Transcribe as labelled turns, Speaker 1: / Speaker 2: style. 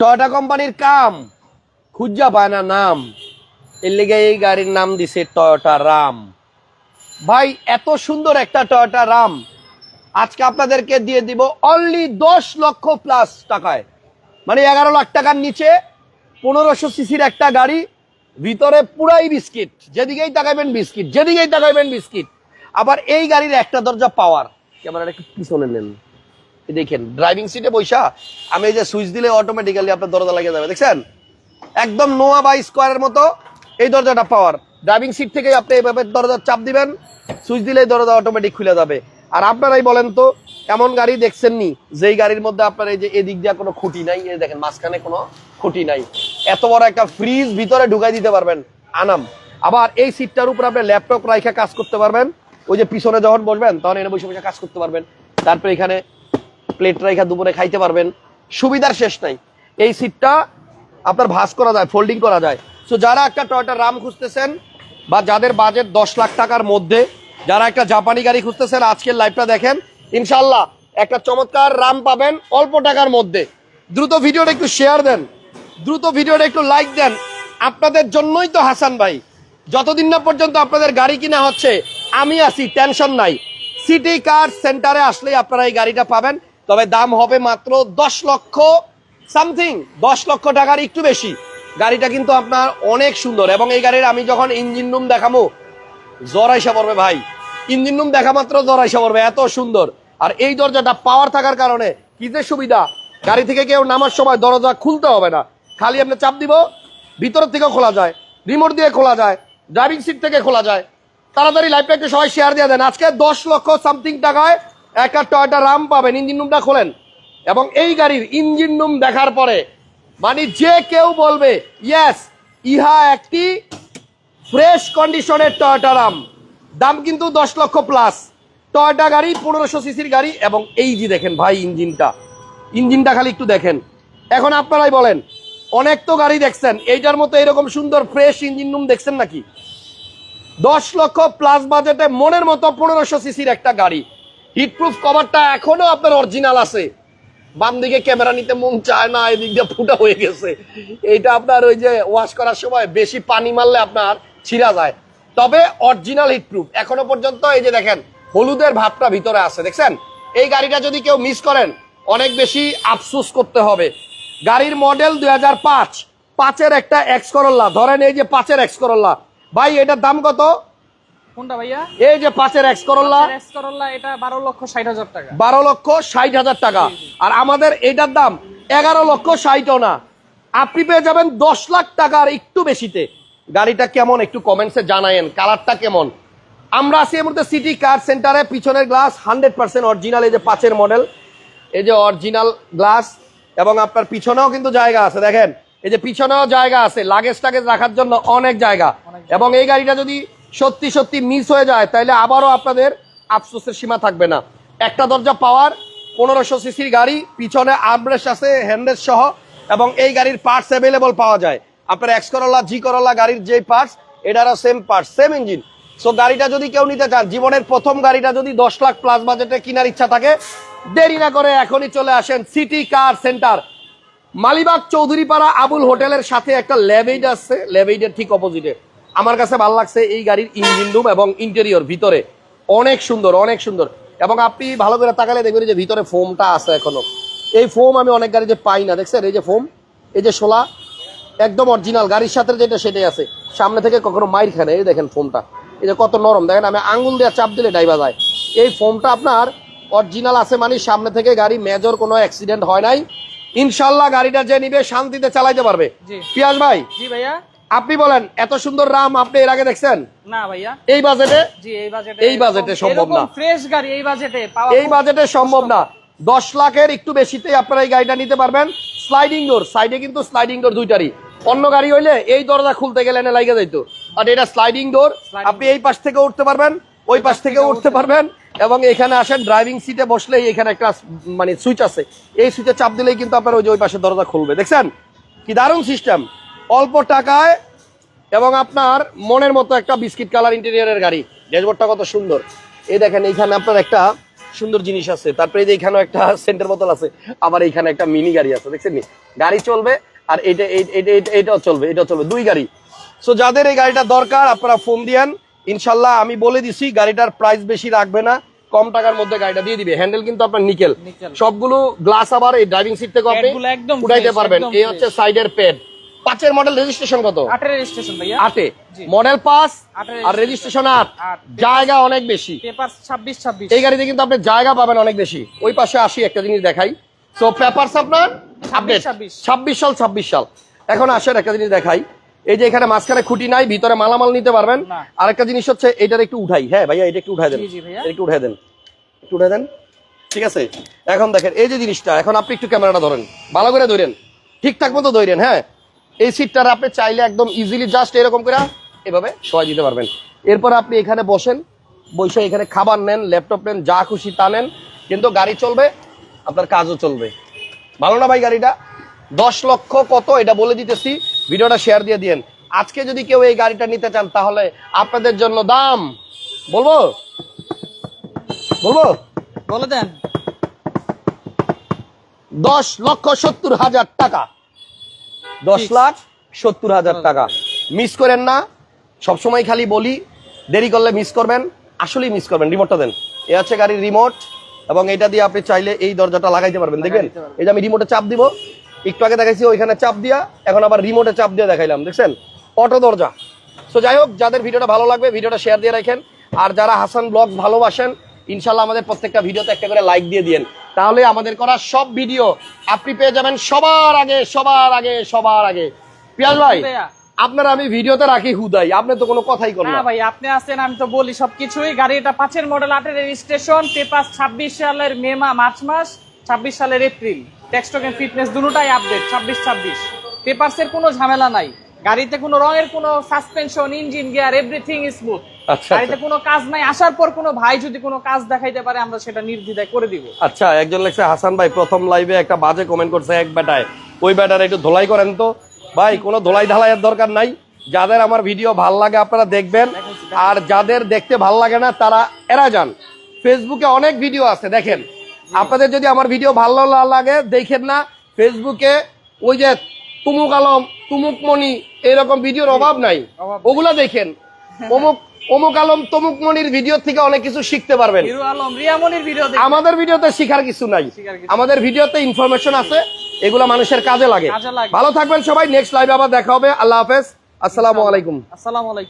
Speaker 1: Toyota কোম্পানির কাম। খুঁজা পায় না নাম। এর লেগে এই গাড়ির নাম দিছে টয়োটা রাম ভাই, এত সুন্দর একটা টয়োটা রাম আজকে আপনাদেরকে দিয়ে দিব অনলি দশ লক্ষ প্লাস টাকায়। মানে এগারো লাখ টাকার নিচে পনেরোশো সিসির একটা গাড়ি, ভিতরে পুরাই বিস্কিট। যেদিকেই তাকাইবেন বিস্কিট, যেদিকেই তাকাইবেন বিস্কিট। আবার এই গাড়ির একটা দরজা পাওয়ার ক্যামেরাটা একটু পিছনে নেন। দেখেন ড্রাইভিং সিটে বৈশা, আমি এই যে সুইচ দিলে অটোমেটিক্যালি আপনার দরজা লাগিয়ে যাবে, দেখছেন? একদম নোয়া বা স্কোয়ারের মতো এই দরজাটা পাওয়ার। ড্রাইভিং সিট থেকে আপনি এইভাবে দরজার চাপ দিবেন সুইচ দিলেই দরজা অটোমেটিক খুলে যাবে। আর আপনারাই বলেন তো, এমন গাড়ি দেখছেন নি যেই গাড়ির মধ্যে আপনার এই যে এদিক দিয়ে কোনো খুঁটি নাই, এই দেখেন, মাঝখানে কোনো খুঁটি নাই। এত বড় একটা ফ্রিজ ভিতরে ঢুকাই দিতে পারবেন, আনাম। আবার এই সিটটার উপর আপনি ল্যাপটপ রাইখা কাজ করতে পারবেন, ওই যে পিছনে যখন বসবেন, তখন এনে বসে বসে কাজ করতে পারবেন। তারপরে এখানে প্লেট রাইখা দুপুরে খাইতে পারবেন। সুবিধার শেষ নাই। এই সিটটা আপনার ভাঁজ করা যায় ফোল্ডিং করা যায়। সো যারা একটা টয়টা রাম খুঁজতেছেন বা যাদের বাজেট দশ লাখ টাকার মধ্যে, যারা একটা জাপানি গাড়ি খুঁজতেছেন, আজকের লাইভটা দেখেন। ইনশাল্লাহ একটা চমৎকার রাম পাবেন অল্প টাকার মধ্যে। দ্রুত ভিডিওটা একটু শেয়ার দেন। দ্রুত ভিডিওটা একটু লাইক দেন। আপনাদের জন্যই তো হাসান ভাই। যতদিন না পর্যন্ত আপনাদের গাড়ি কিনা হচ্ছে, আমি আছি টেনশন নাই। সিটি কার সেন্টারে আসলেই আপনারা এই গাড়িটা পাবেন। তবে দাম হবে মাত্র দশ লক্ষ সামথিং। দশ লক্ষ টাকার একটু বেশি। গাড়িটা কিন্তু আপনার অনেক সুন্দর এবং এই গাড়ির আমি যখন ইঞ্জিন রুম দেখাবো জ্বর আইসা পড়বে ভাই। ইঞ্জিন রুম দেখা মাত্র জ্বর আইসা পড়বে, এত সুন্দর। আর এই দরজাটা পাওয়ার থাকার কারণে কি যে সুবিধা? গাড়ি থেকে কেউ নামার সময় দরজা খুলতে হবে না। খালি আপনি চাপ দিব ভিতর থেকে খোলা যায় রিমোট দিয়ে খোলা যায় ড্রাইভিং সিট থেকে খোলা যায়। তাড়াতাড়ি লাইভটা একটু সবাই শেয়ার দিয়ে দেন। আজকে দশ লক্ষ সামথিং টাকায় একটা টয়টা রাম পাবেন, ইঞ্জিন রুমটা খোলেন। এবং এই গাড়ির ইঞ্জিন রুম দেখার পরে মানে যে কেউ বলবে ইয়েস ইহা একটি ফ্রেশ কন্ডিশনের টয়টা রাম। দাম কিন্তু দশ লক্ষ প্লাস। টয়টা গাড়ি, পনেরোশো সিসির গাড়ি, এবং এই যে দেখেন ভাই ইঞ্জিনটা। ইঞ্জিনটা খালি একটু দেখেন। এখন আপনারাই বলেন, অনেক তো গাড়ি দেখছেন, এইটার মতো এরকম সুন্দর ফ্রেশ ইঞ্জিন রুম দেখছেন নাকি? দশ লক্ষ প্লাস বাজেটে মনের মতো পনেরোশো সিসির একটা গাড়ি। হিটপ্রুফ কভারটা এখনও আপনার অরিজিনাল আছে। বাম দিকে ক্যামেরা নিতে মন চায় না, এদিক দিয়ে ফুটা হয়ে গেছে। এইটা আপনার ওই যে ওয়াশ করার সময় বেশি পানি মারলে আপনার ছিঁড়া যায়। তবে অরিজিনাল হিটপ্রুফ এখনও পর্যন্ত এই যে দেখেন, হলুদের ভাবটা ভিতরে আছে, দেখছেন? এই গাড়িটা যদি কেউ মিস করেন, অনেক বেশি আফসোস করতে হবে। গাড়ির মডেল দুই হাজার পাঁচ, পাঁচের একটা এক্স করল্লা ধরেন এই যে পাঁচের এক্স করল্লা ভাই, এটার দাম কত?
Speaker 2: কোনটা ভাইয়া?
Speaker 1: এই যে পাঁচের এক্স করল্লা
Speaker 2: এস করল্লা এটা বারো লক্ষ ষাট হাজার টাকা।
Speaker 1: বারো লক্ষ ষাট হাজার টাকা। আর আমাদের এটার দাম এগারো লক্ষ ষাটও না। আপনি পেয়ে যাবেন দশ লাখ টাকার একটু বেশিতে। গাড়িটা কেমন একটু কমেন্টসে জানায়েন কালারটা কেমন? আমরা আছি এই মুহূর্তে সিটি কার সেন্টারে পিছনের গ্লাস হান্ড্রেড পার্সেন্ট অরিজিনাল এই যে পাঁচের মডেল এই যে অরিজিনাল গ্লাস এবং আপনার পিছনেও কিন্তু জায়গা আছে দেখেন। এই যে পিছনেও জায়গা আছে লাগেজ টাগেজ রাখার জন্য অনেক জায়গা। এবং এই গাড়িটা যদি সত্যি সত্যি মিস হয়ে যায় তাহলে আবারও আপনাদের আফসোসের সীমা থাকবে না। একটা দরজা পাওয়ার, পনেরোশো সিসির গাড়ি, পিছনে আর্মরেস্ট আছে হ্যান্ডরেস্ট সহ, এবং এই গাড়ির পার্টস অ্যাভেলেবল পাওয়া যায়। আপনার এক্স করল্লা জি করল্লা গাড়ির যে পার্টস এটারও same parts same engine so গাড়িটা যদি কেউ নিতে চান, জীবনের প্রথম গাড়িটা যদি দশ লাখ প্লাস বাজেটে কেনার ইচ্ছা থাকে, দেরি না করে এখনই চলে আসেন city car centre Malibagh Chowdhurypara Abul হোটেলের সাথে একটা ল্যাবেইড আছে ল্যাবেইডের ঠিক অপোজিটে আমার কাছে ভালো লাগছে এই গাড়ির ইঞ্জিন রুম এবং ইন্টেরিয়র ভিতরে। অনেক সুন্দর অনেক সুন্দর। এবং আপনি ভালো করে তাকালে দেখবেন যে ভিতরে ফোমটা আছে এখনও। এই ফোম আমি অনেক গাড়িতে পাই না দেখছেন? এই যে ফোম এই যে শোলা একদম অরিজিনাল গাড়ির সাথে যেটা সেটাই আছে। সামনে থেকে কখনো মাইর খায় না এই দেখেন ফোমটা। এই যে কত নরম। দেখেন আমি আঙুল দিয়ে চাপ দিলে ডাইবা যায়। এই ফোমটা আপনার অরিজিনাল আছে মানে সামনে থেকে গাড়ি মেজর কোনো অ্যাক্সিডেন্ট হয় নাই। ইনশাল্লাহ গাড়িটা যে নিবে শান্তিতে চালাইতে পারবে। পিয়াজ ভাই?
Speaker 2: জি ভাইয়া।
Speaker 1: আপনি বলেন এত সুন্দর রাম আপনি এর আগে দেখছেন?
Speaker 2: না ভাইয়া।
Speaker 1: এই বাজেটে?
Speaker 2: জি এই বাজেটে
Speaker 1: এই বাজেটে সম্ভব না।
Speaker 2: ফ্রেশ গাড়ি এই বাজেটে পাওয়া
Speaker 1: এই বাজেটে সম্ভব না। দশ লাখের একটু বেশিতেই আপনারা এই গাড়িটা নিতে পারবেন। স্লাইডিং ডোর সাইডে কিন্তু স্লাইডিং ডোর দুইটারই। অন্য গাড়ি হইলে এই দরজা খুলতে গেলে এনে লাগে যাইতো আর এটা স্লাইডিং ডোর আপনি এই পাশ থেকে উঠতে পারবেন ওই পাশ থেকে উঠতে পারবেন। এবং এখানে আসেন ড্রাইভিং সিটে বসলেই এখানে একটা মানে সুইচ আছে। এই সুইচে চাপ দিলেই কিন্তু আপনার ওই যে ওই পাশে দরজা খুলবে। দেখছেন? কি দারুণ সিস্টেম অল্প টাকায় এবং আপনার মনের মতো একটা বিস্কিট কালার ইন্টেরিয়রের গাড়ি। ড্যাশবোর্ডটা কত সুন্দর। এই দেখেন এইখানে আপনার একটা সুন্দর জিনিস আছে। তারপরে যে একটা সেন্টার বোতল আছে। আবার এখানে একটা মিনি গাড়ি আছে দেখছেন নি? গাড়ি চলবে আর এটা এটাও চলবে এটাও চলবে দুই গাড়ি। সো যাদের এই গাড়িটা দরকার আপনারা ফোন দিয়েন। ইনশাল্লাহ আমি বলে দিছি গাড়িটার প্রাইস বেশি রাখবে না। কম টাকার মধ্যে গাড়িটা দিয়ে দিবে। হ্যান্ডেল কিন্তু আপনার নিকেল। সবগুলো গ্লাস আবার এই ড্রাইভিং সিট থেকে আপনি উঠাইতে পারবেন। এই হচ্ছে সাইডের পেড পাঁচের মডেল রেজিস্ট্রেশন কত?
Speaker 2: আটের রেজিস্ট্রেশন ভাইয়া।
Speaker 1: আটে। মডেল পাঁচ আর রেজিস্ট্রেশন আট। জায়গা অনেক বেশি।
Speaker 2: পেপার ছাব্বিশ ছাব্বিশ।
Speaker 1: এই গাড়িতে কিন্তু আপনি জায়গা পাবেন অনেক বেশি। ওই পাশে আসি একটা জিনিস দেখাই। সো পেপারস আপনার
Speaker 2: 26
Speaker 1: ছাব্বিশ। সাল ছাব্বিশ সাল। এখন আসেন একটা জিনিস দেখাই। এই যে এখানে মাঝখানে খুঁটি নাই ভিতরে মালামাল নিতে পারবেন।
Speaker 2: আর
Speaker 1: একটা জিনিস হচ্ছে এটার একটু উঠাই। হ্যাঁ ভাইয়া এটা একটু উঠাই দেন। একটু উঠাই দেন। একটু উঠাই দেন। ঠিক আছে? এখন দেখেন এই যে জিনিসটা এখন আপনি একটু ক্যামেরাটা ধরেন। ভালো করে ধরেন। ঠিকঠাক মতো ধরেন হ্যাঁ? এই সিটটার আপনি চাইলে একদম ইজিলি জাস্ট এরকম করে এভাবে সবাই দিতে পারবেন। এরপর আপনি এখানে বসেন বসে এখানে খাবার নেন ল্যাপটপ নেন যা খুশি তা নেন কিন্তু গাড়ি চলবে আপনার কাজও চলবে। ভালো না ভাই গাড়িটা? দশ লক্ষ কত এটা বলে দিতেছি ভিডিওটা শেয়ার দিয়ে দিয়েন। আজকে যদি কেউ এই গাড়িটা নিতে চান তাহলে আপনাদের জন্য দাম বলব? বলব?
Speaker 2: বলে দেন।
Speaker 1: দশ লক্ষ সত্তর হাজার টাকা। দশ লাখ সত্তর হাজার টাকা। মিস করেন না সবসময় খালি বলি দেরি করলে মিস করবেন আসলেই মিস করবেন রিমোটটা দেন। এ আছে গাড়ির রিমোট এবং এটা দিয়ে আপনি চাইলে এই দরজাটা লাগাইতে পারবেন দেখবেন? এই যে আমি রিমোটে চাপ দিব একটু আগে দেখাইছি ওইখানে চাপ দিয়া এখন আবার রিমোটে চাপ দিয়ে দেখাইলাম দেখছেন? অটো দরজা। সো যাই হোক যাদের ভিডিওটা ভালো লাগবে ভিডিওটা শেয়ার দিয়ে রাখেন। আর যারা হাসান ব্লগ ভালোবাসেন ইনশাল্লাহ আমাদের প্রত্যেকটা ভিডিওতে একটা করে লাইক দিয়ে দিন তাহলে আমাদের করা সব ভিডিও আপনি পেয়ে যাবেন সবার আগে সবার আগে সবার আগে। পিয়াজ ভাই। আপনারা আমি ভিডিওতে রাখি হুদাই আপনি তো কোনো কথাই করেন
Speaker 2: না ভাই আপনি আছেন আমি তো বলি সবকিছুই। গাড়ি এটা পাঁচের মডেল আটের রেজিস্ট্রেশন পেপার ছাব্বিশ সালের মে মা মার্চ মাস ছাব্বিশ সালের এপ্রিল। টেক্সটোকেন ফিটনেস দুটোটাই আপডেট ছাব্বিশ ছাব্বিশ। পেপারসের কোনো ঝামেলা নাই। গাড়িতে কোনো রঙের কোনো suspension engine gear everything smooth গাড়িতে কোনো কাজ নাই আসার পর কোনো ভাই যদি কোনো কাজ দেখাইতে পারে আমরা সেটা নির্দ্বিধায় করে দিব।
Speaker 1: আচ্ছা একজন লেখছে হাসান ভাই প্রথম লাইভে একটা বাজে কমেন্ট করছে এক বেটায় ওই বেটার একটু ধোলাই করেন তো। ভাই কোনো ধোলাই ঢালাইয়ের দরকার নাই। যাদের আমার ভিডিও ভালো লাগে আপনারা দেখবেন। আর যাদের দেখতে ভালো লাগে না তারা এরা যান। ফেসবুকে অনেক ভিডিও আছে দেখেন। আপনাদের যদি আমার ভিডিও ভালো লাগে দেখেন না ফেসবুকে ওই যে তুমুক আলম তুমুক মণি এরকম ভিডিওর অভাব নাই। ওগুলা দেখেন। অমুক অমুক আলম তমুক মনির ভিডিও থেকে অনেক কিছু শিখতে পারবেন। আমাদের ভিডিওতে শিখার কিছু নাই। আমাদের ভিডিওতে ইনফরমেশন আছে এগুলা মানুষের কাজে লাগে।
Speaker 2: কাজে লাগে।
Speaker 1: ভালো থাকবেন সবাই নেক্সট লাইভে আবার দেখা হবে। আল্লাহ হাফেজ। আসসালামু আলাইকুম।
Speaker 2: আসসালামু আলাইকুম।